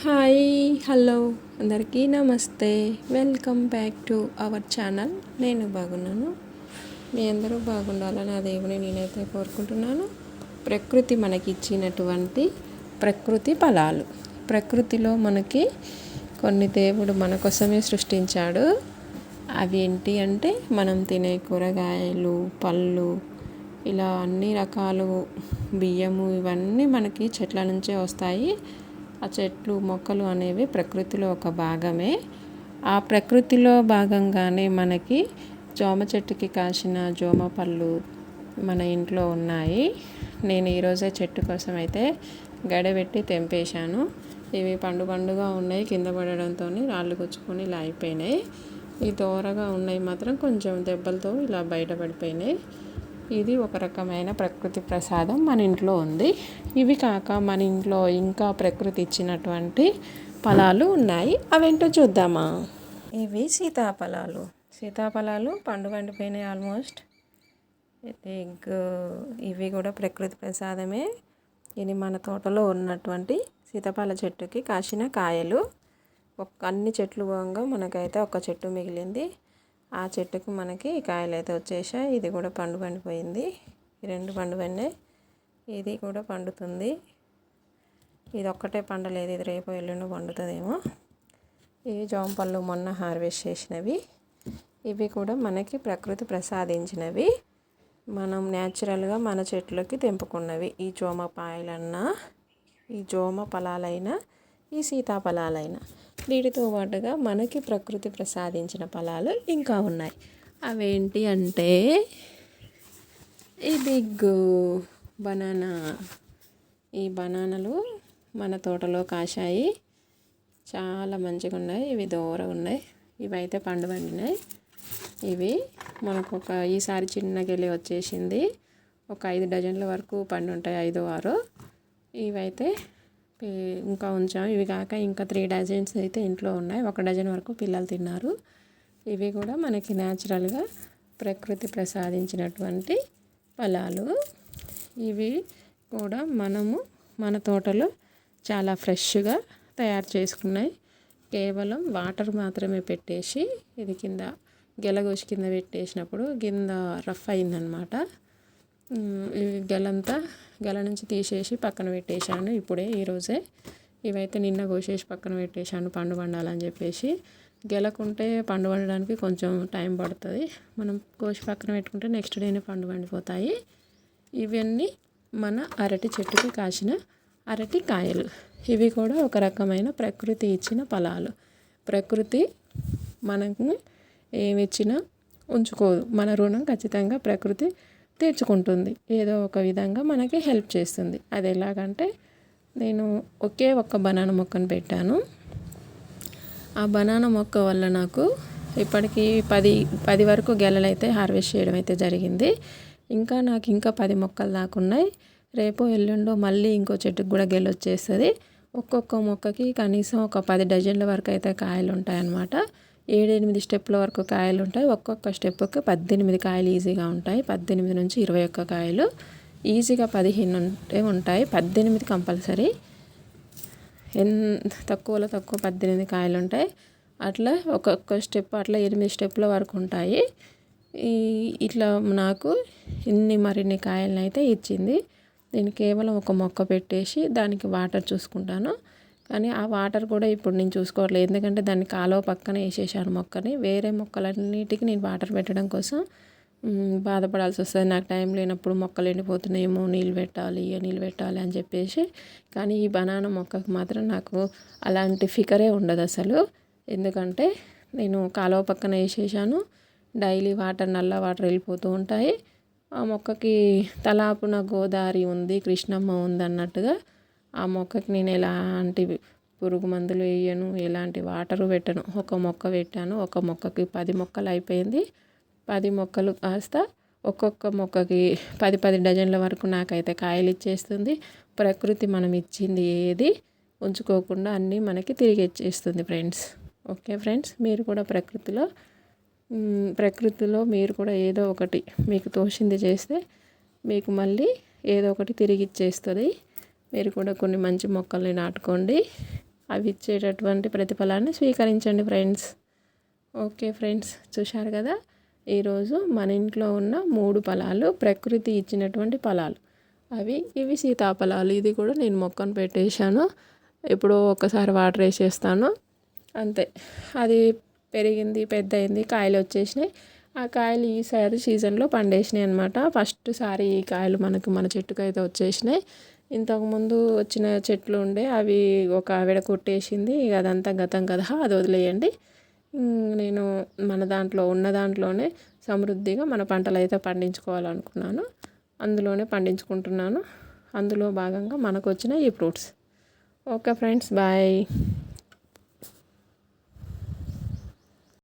Hi hello. అందరికీ namaste. Welcome back to our channel. నేను బాగున్నాను. మీ అందరూ బాగుండాలని ఆ దేవుని నేనైతే కోరుకుంటున్నాను. ప్రకృతి మనకి ఇచ్చినటువంటి ప్రకృతి ఫలాలు. ప్రకృతిలో మనకి కొన్ని దేవుడు మన కోసమే సృష్టించాడు. అవి ఏంటి అంటే మనం తినే కూరగాయలు పళ్ళు ఇలా అన్ని రకాలు బియ్యము ఇవన్నీ మనకి చెట్ల నుంచే వస్తాయి. ఆ చెట్లు మొక్కలు అనేవి ప్రకృతిలో ఒక భాగమే. ఆ ప్రకృతిలో భాగంగానే మనకి జోమ చెట్టుకి కాసిన జోమ పళ్ళు మన ఇంట్లో ఉన్నాయి. నేను ఈరోజే చెట్టు కోసం అయితే గడబెట్టి తెంపేశాను. ఇవి పండు పండుగా ఉన్నాయి కింద పడడంతో రాళ్ళు గుచ్చుకొని ఇలా అయిపోయినాయి. ఈ దూరగా ఉన్నాయి మాత్రం కొంచెం దెబ్బలతో ఇలా బయటపడిపోయినాయి ఇది ఒక రకమైన ప్రకృతి ప్రసాదం మన ఇంట్లో ఉంది. ఇవి కాక మన ఇంట్లో ఇంకా ప్రకృతి ఇచ్చినటువంటి ఫలాలు ఉన్నాయి. అవేంటో చూద్దామా? ఇవి సీతాఫలాలు. సీతాఫలాలు పండు పండిపోయినాయి ఆల్మోస్ట్. ఎగ్ ఇవి కూడా ప్రకృతి ప్రసాదమే. ఇది మన తోటలో ఉన్నటువంటి సీతాఫల చెట్టుకి కాసిన కాయలు. ఒక అన్ని చెట్లు పోగా మనకైతే ఒక చెట్టు మిగిలింది. ఆ చెట్టుకు మనకి కాయలు అయితే వచ్చేసాయి. ఇది కూడా పండు పండిపోయింది. ఈ రెండు పండు పండినాయి ఇది కూడా పండుతుంది. ఇది ఒక్కటే పండలేదు. ఇది రేపు ఎల్లుండి పండుతుందేమో. ఇవి జాంపళ్ళు మొన్న హార్వెస్ట్ చేసినవి. ఇవి కూడా మనకి ప్రకృతి ప్రసాదించినవి. మనం న్యాచురల్గా మన చెట్లకి తెంపుకున్నవి. ఈ జోమ పాయలన్నా ఈ జోమ ఫలాలైనా ఈ సీతాఫలాలైనా. వీటితో పాటుగా మనకి ప్రకృతి ప్రసాదించిన ఫలాలు ఇంకా ఉన్నాయి. అవేంటి అంటే ఇది బనానా. ఈ బనానాలు మన తోటలో కాశాయి. చాలా మంచిగా ఉన్నాయి. ఇవి దూర ఉన్నాయి. ఇవి అయితే పండు పండినాయి ఇవి మనకు ఒక ఈసారి చిన్న గెలి వచ్చేసింది. ఒక ఐదు డజన్ల వరకు పండు ఉంటాయి ఐదు ఆరు. ఇవైతే ఇంకా ఉంచాం. ఇవి కాక ఇంకా త్రీ డజన్స్ అయితే ఇంట్లో ఉన్నాయి. ఒక డజన్ వరకు పిల్లలు తిన్నారు. ఇవి కూడా మనకి న్యాచురల్గా ప్రకృతి ప్రసాదించినటువంటి ఫలాలు. ఇవి కూడా మనము మన తోటలో చాలా ఫ్రెష్గా తయారు చేసుకున్నాయి. కేవలం వాటర్ మాత్రమే పెట్టేసి ఇది కింద గెలగోసి కింద పెట్టేసినప్పుడు కింద రఫ్ అయిందనమాట గెలంతా గెల నుంచి తీసేసి పక్కన పెట్టేశాను. ఇప్పుడే ఈరోజే ఇవైతే నిన్న కోసేసి పక్కన పెట్టేశాను పండు పండాలని చెప్పేసి. గెలకుంటే పండు పండడానికి కొంచెం టైం పడుతుంది. మనం కోసి పక్కన పెట్టుకుంటే నెక్స్ట్ డేనే పండు పండిపోతాయి ఇవన్నీ మన అరటి చెట్టుకి కాసిన అరటి కాయలు. ఇవి కూడా ఒక రకమైన ప్రకృతి ఇచ్చిన ఫలాలు. ప్రకృతి మనకు ఏమిచ్చినా ఉంచుకోదు. మన రుణం ఖచ్చితంగా ప్రకృతి తీర్చుకుంటుంది. ఏదో ఒక విధంగా మనకి హెల్ప్ చేస్తుంది. అది ఎలాగంటే నేను ఒకే ఒక్క బనానా మొక్కను పెట్టాను. ఆ బనానా మొక్క వల్ల నాకు ఇప్పటికీ పది పది వరకు గెలలు అయితే హార్వెస్ట్ చేయడం అయితే జరిగింది. ఇంకా నాకు ఇంకా పది మొక్కలు దాకున్నాయి రేపు ఎల్లుండో మళ్ళీ ఇంకో చెట్టుకు కూడా గెల వచ్చేస్తుంది ఒక్కొక్క మొక్కకి కనీసం ఒక పది డజన్ల వరకు అయితే కాయలు ఉంటాయి అన్నమాట ఏడెనిమిది స్టెప్ల వరకు కాయలు ఉంటాయి. ఒక్కొక్క స్టెప్కి పద్దెనిమిది కాయలు ఈజీగా ఉంటాయి. పద్దెనిమిది నుంచి ఇరవై ఒక్క కాయలు ఈజీగా పదిహేను ఉంటే ఉంటాయి. పద్దెనిమిది కంపల్సరీ. ఎన్ తక్కువలో తక్కువ పద్దెనిమిది కాయలు ఉంటాయి. అట్లా ఒక్కొక్క స్టెప్ అట్లా ఎనిమిది స్టెప్ల వరకు ఉంటాయి. ఈ ఇట్లా నాకు ఇన్ని మరిన్ని కాయలను అయితే ఇచ్చింది. నేను కేవలం ఒక మొక్క పెట్టేసి దానికి వాటర్ చూసుకుంటాను. కానీ ఆ వాటర్ కూడా ఇప్పుడు నేను చూసుకోవట్లేదు. ఎందుకంటే దాన్ని కాలువ పక్కన వేసేసాను మొక్కని. వేరే మొక్కలన్నిటికీ నేను వాటర్ పెట్టడం కోసం బాధపడాల్సి వస్తుంది. నాకు టైం లేనప్పుడు మొక్కలు ఎండిపోతున్నాయేమో నీళ్ళు పెట్టాలి నీళ్ళు పెట్టాలి అని చెప్పేసి. కానీ ఈ బనానా మొక్కకు మాత్రం నాకు అలాంటి ఫికరే ఉండదు అసలు. ఎందుకంటే నేను కాలువ పక్కన వేసేసాను. డైలీ వాటర్ నల్ల వాటర్ వెళ్ళిపోతూ ఉంటాయి. ఆ మొక్కకి తలాపున గోదావరి ఉంది కృష్ణమ్మ ఉంది అన్నట్టుగా. ఆ మొక్కకి నేను ఎలాంటి పురుగు మందులు వేయను ఎలాంటి వాటరు పెట్టను. ఒక మొక్క పెట్టాను ఒక మొక్కకి పది మొక్కలు అయిపోయింది. పది మొక్కలు కాస్త ఒక్కొక్క మొక్కకి పది పది డజన్ల వరకు నాకైతే కాయలు ఇచ్చేస్తుంది. ప్రకృతి మనం ఇచ్చింది ఏది ఉంచుకోకుండా అన్నీ మనకి తిరిగి ఇచ్చేస్తుంది ఫ్రెండ్స్. ఓకే ఫ్రెండ్స్ మీరు కూడా ప్రకృతిలో ప్రకృతిలో మీరు కూడా ఏదో ఒకటి మీకు తోచింది చేస్తే మీకు మళ్ళీ ఏదో ఒకటి తిరిగి ఇచ్చేస్తుంది. మీరు కూడా కొన్ని మంచి మొక్కల్ని నాటుకోండి. అవి ఇచ్చేటటువంటి ప్రతిఫలాన్ని స్వీకరించండి ఫ్రెండ్స్. ఓకే ఫ్రెండ్స్ చూశారు కదా? ఈరోజు మన ఇంట్లో ఉన్న మూడు ఫలాలు ప్రకృతి ఇచ్చినటువంటి ఫలాలు. అవి ఇవి సీతాఫలాలు. ఇది కూడా నేను మొక్కను పెట్టేశాను. ఎప్పుడో ఒక్కసారి వాటర్ వేసేస్తాను. అంతే. అది పెరిగింది పెద్ద అయింది కాయలు వచ్చేసినాయి. ఆ కాయలు ఈసారి సీజన్లో పండేసినాయి అనమాట ఫస్ట్ సారి ఈ కాయలు మనకు మన చెట్టుకు అయితే వచ్చేసినాయి. ఇంతకుముందు వచ్చిన చెట్లు ఉండే అవి ఒక ఆవిడ కొట్టేసింది. ఇక అదంతా గతం కదా అది వదిలేయండి. నేను మన దాంట్లో ఉన్న దాంట్లోనే సమృద్ధిగా మన పంటలు అయితే పండించుకోవాలనుకున్నాను. అందులోనే పండించుకుంటున్నాను. అందులో భాగంగా మనకు వచ్చిన ఈ ఫ్రూట్స్. Okay friends bye.